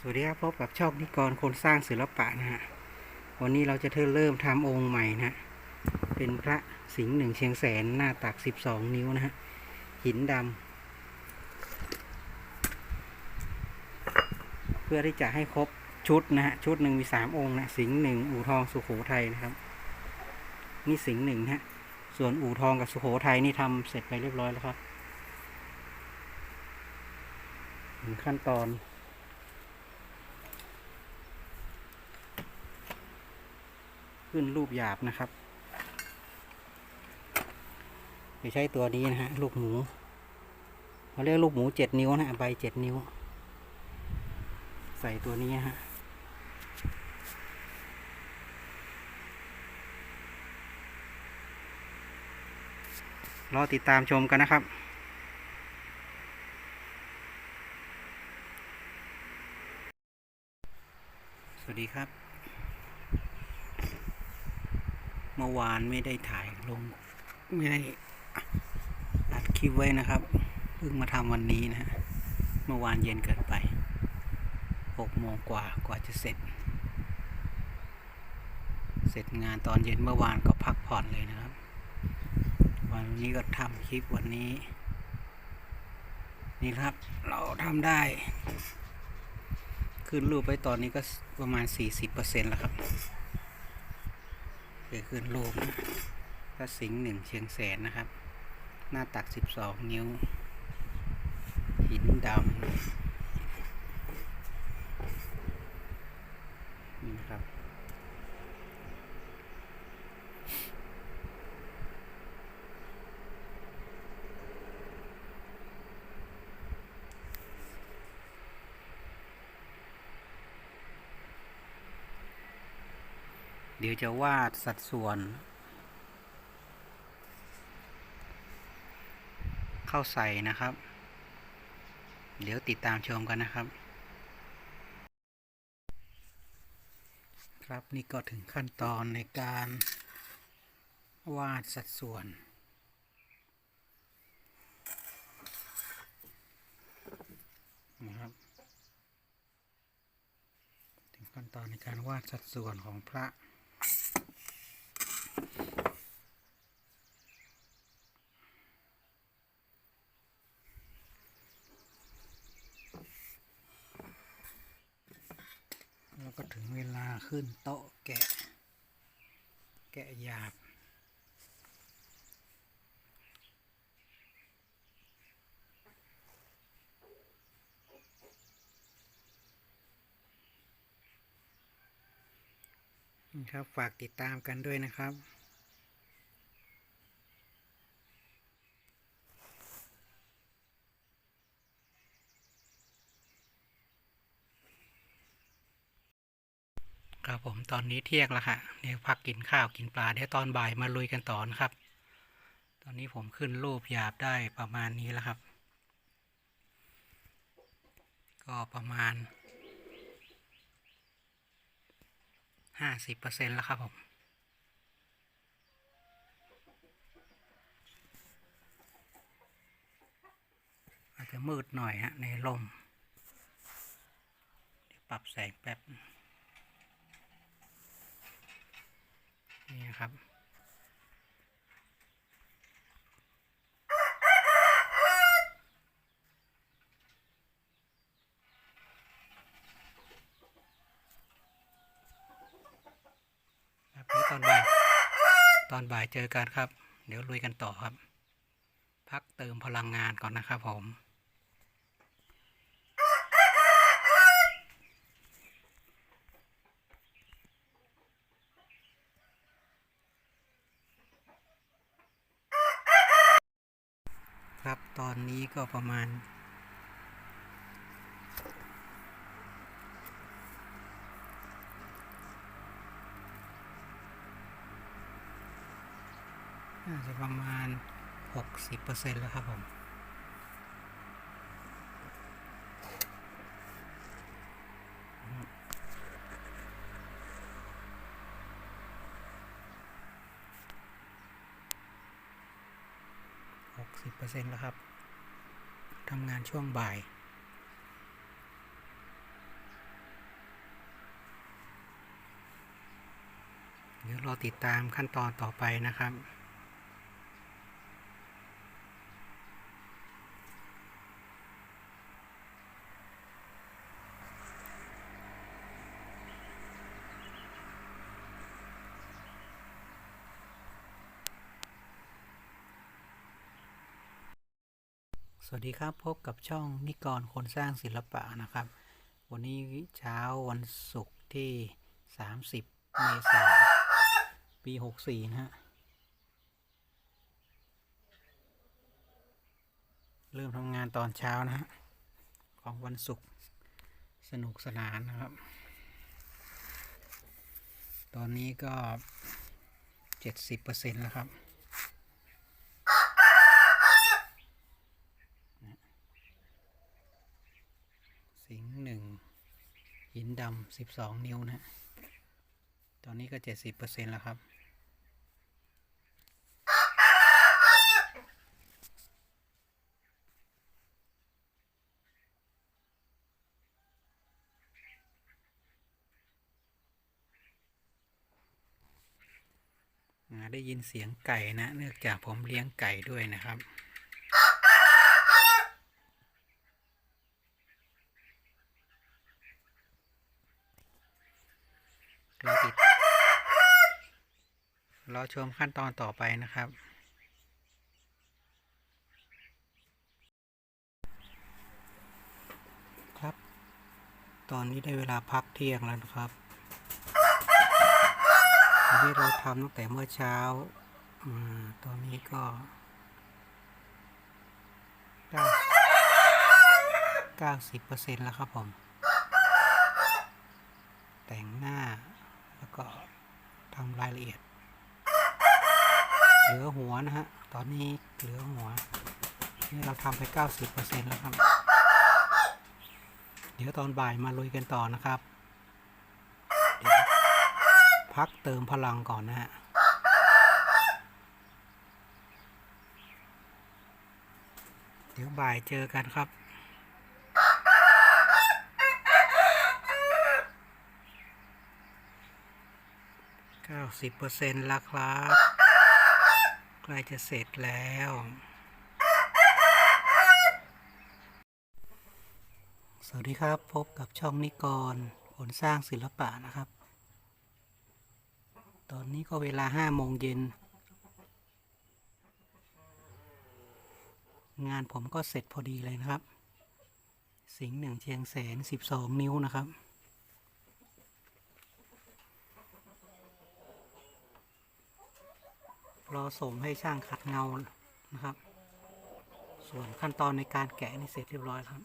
สวัสดีครับพบกับช่องนิกรคนสร้างศิลปะนะฮะวันนี้เราจะเริ่มทำองค์ใหม่นะเป็นพระสิงห์หนึ่งเชียงแสนหน้าตัก12นิ้วนะฮะหินดำเพื่อที่จะให้ครบชุดนะฮะชุดหนึ่งมี3องค์นะสิงห์หนึ่งอู่ทองสุโขทัยนะครับ นี่สิงห์หนึ่งนะฮะส่วนอู่ทองกับสุโขทัยนี่ทำเสร็จไปเรียบร้อยแล้วครับถึงขั้นตอน ขึ้นรูปหยาบนะครับจะใช้ตัวนี้นะฮะลูกหมูเขาเรียกลูกหมูเจ็ดนิ้วนะใบเจ็ดนิ้ว ใส่ตัวนี้ฮะรอติดตามชมกันนะครับ สวัสดีครับ เมื่อวานไม่ได้ถ่ายลง ไม่ได้อัดคลิปไว้นะครับ เพิ่งมาทำวันนี้นะฮะเมื่อวานเย็นเกินไปหกโมงกว่ากว่าจะเสร็จ เสร็จงานตอนเย็นเมื่อวานก็พักผ่อนเลยนะครับ วันนี้ก็ทำคลิปวันนี้ นี่ครับเราทำได้ ขึ้นรูปไปตอนนี้ก็ประมาณ 40%แล้วครับ เกิดขึ้นรูปนะพระสิงห์หนึ่งเชียงแสนนะครับ หน้าตัก 12 นิ้ว หินดำ เดี๋ยวจะวาดสัดส่วน เข้าใส่นะครับ เดี๋ยวติดตามชมกันนะครับ ครับนี่ก็ถึงขั้นตอนในการวาดสัดส่วนนะครับถึงขั้นตอนในการวาดสัดส่วนของพระ ก็ถึงเวลาขึ้นโต๊ะแกะ แกะหยาบ ครับฝากติดตามกันด้วยนะครับ ครับผม ตอนนี้เที่ยงแล้วค่ะเดี๋ยวพักกินข้าวกินปลาเดี๋ยวตอนบ่ายมาลุยกันต่อนะครับ ตอนนี้ผมขึ้นรูปหยาบได้ประมาณนี้แล้วครับ ก็ประมาณห้าสิบเปอร์เซ็นต์แล้วครับผมอาจจะมืดหน่อยฮะในลมเดี๋ยวปรับแสงแป๊บ นี่ครับ ครับเดี๋ยวตอนบ่าย ตอนบ่ายเจอกันครับ เดี๋ยวลุยกันต่อครับ พักเติมพลังงานก่อนนะครับผม ครับต อนนี้ก็ประมาณ น่าจะประมาณ 60%แล้วครับผม60%แล้วครับ ทำงานช่วงบ่าย เดี๋ยวรอติดตามขั้นตอนต่อไปนะครับ สวัสดีครับพบกับช่องนิกรคนสร้างศิลปะนะครับ วันนี้เช้าวันศุกร์ที่ 30 เมษายนปี 64 นะฮะ เริ่มทำงานตอนเช้านะฮะ ของวันศุกร์สนุกสนานนะครับ ตอนนี้ก็ 70%แล้วครับ สิงห์หนึ่งหิน ดำสิบสองนิ้วนะฮะตอนนี้ก็เจ็ดสิบเปอร์เซ็นแล้วครับ ได้ยินเสียงไก่นะ เนื่องจากผมเลี้ยงไก่ด้วยนะครับ รอติด รอชมขั้นตอนต่อไปนะครับ ครับ ตอนนี้ได้เวลาพักเที่ยงแล้วนะครับที่เราทำตั้งแต่เมื่อเช้าตอนนี้ก็เก้าเก้าสิบเปอร์เซ็นต์แล้วครับผม แต่งหน้าแล้วก็ทำรายละเอียด เหลือหัวนะฮะ ตอนนี้เหลือหัว นี่เราทำไป 90%แล้วครับ เดี๋ยวตอนบ่ายมาลุยกันต่อนะครับ พักเติมพลังก่อนนะฮะเดี๋ยวบ่ายเจอกันครับเก้าสิบเปอร์เซ็นต์แล้วครับ ใกล้จะเสร็จแล้ว สวัสดีครับพบกับช่องนิกรผลสร้างศิลปะนะครับ ตอนนี้ก็เวลาห้าโมงเย็น งานผมก็เสร็จพอดีเลยนะครับ สิงห์หนึ่งเชียงแสนสิบสองนิ้วนะครับ รอส่งให้ช่างขัดเงานะครับ ส่วนขั้นตอนในการแกะนี่เสร็จเรียบร้อยครับ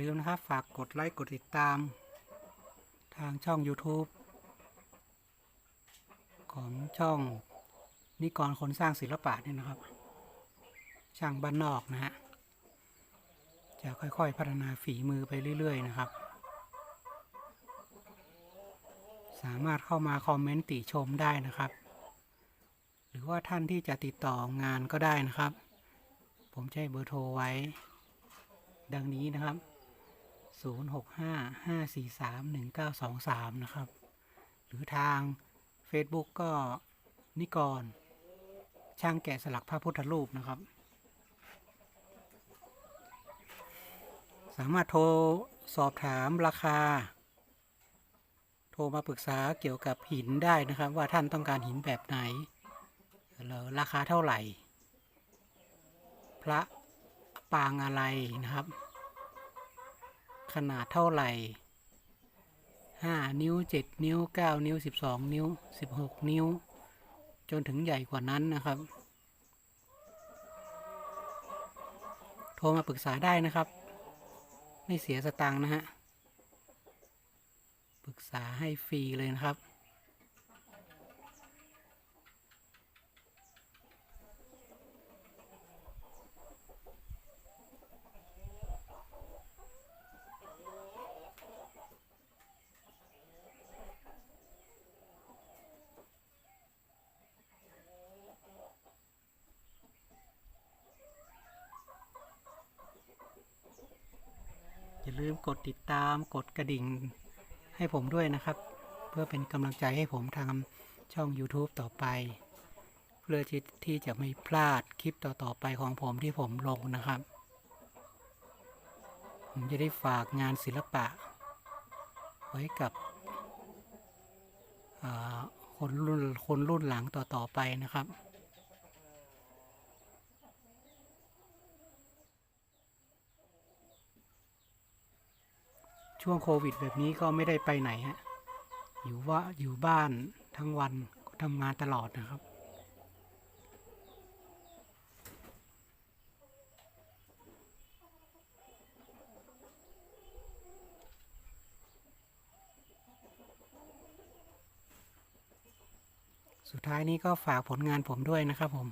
ลืมนะครับ ฝากกดไลค์กดติดตาม ทางช่อง YouTube ของช่องนิกรคนสร้างศิลปะเนี่ยนะครับ ช่างบ้านนอกนะฮะจะค่อยๆพัฒนาฝีมือไปเรื่อย ๆ นะครับ สามารถเข้ามาคอมเมนต์ติชมได้นะครับ หรือว่าท่านที่จะติดต่องานก็ได้นะครับ ผมใช้เบอร์โทรไว้ ดังนี้นะครับ 0655431923 นะครับ หรือทาง Facebook ก็นิกร ช่างแกะสลักพระพุทธรูปนะครับ สามารถโทรสอบถามราคา โทรมาปรึกษาเกี่ยวกับหินได้นะครับ ว่าท่านต้องการหินแบบไหนแล้วราคาเท่าไหร่ พระปางอะไรนะครับ ขนาดเท่าไหร่ห้านิ้วเจ็ดนิ้วเก้านิ้วสิบสองนิ้วสิบหกนิ้ว จนถึงใหญ่กว่านั้นนะครับ โทรมาปรึกษาได้นะครับ ไม่เสียสตังค์นะฮะ ปรึกษาให้ฟรีเลยนะครับ ลืมกดติดตามกดกระดิ่งให้ผมด้วยนะครับ เพื่อเป็นกำลังใจให้ผมทำช่อง YouTube ต่อไป เพื่อที่จะไม่พลาดคลิปต่อๆไปของผมที่ผมลงนะครับ ผมจะได้ฝากงานศิลปะ ไว้กับคนรุ่นคนรุ่นหลังต่อๆไปนะครับ ช่วงโควิด แบบนี้ก็ไม่ได้ไปไหนฮะอยู่ว่าอยู่บ้านทั้งวันทำงานตลอดนะครับ สุดท้ายนี้ก็ฝากผลงานผมด้วยนะครับผม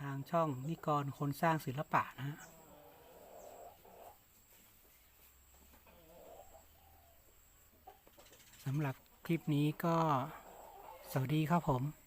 ทาง ช่องนิกรคนสร้างศิลปะนะฮะสำหรับคลิปนี้ก็สวัสดีครับผม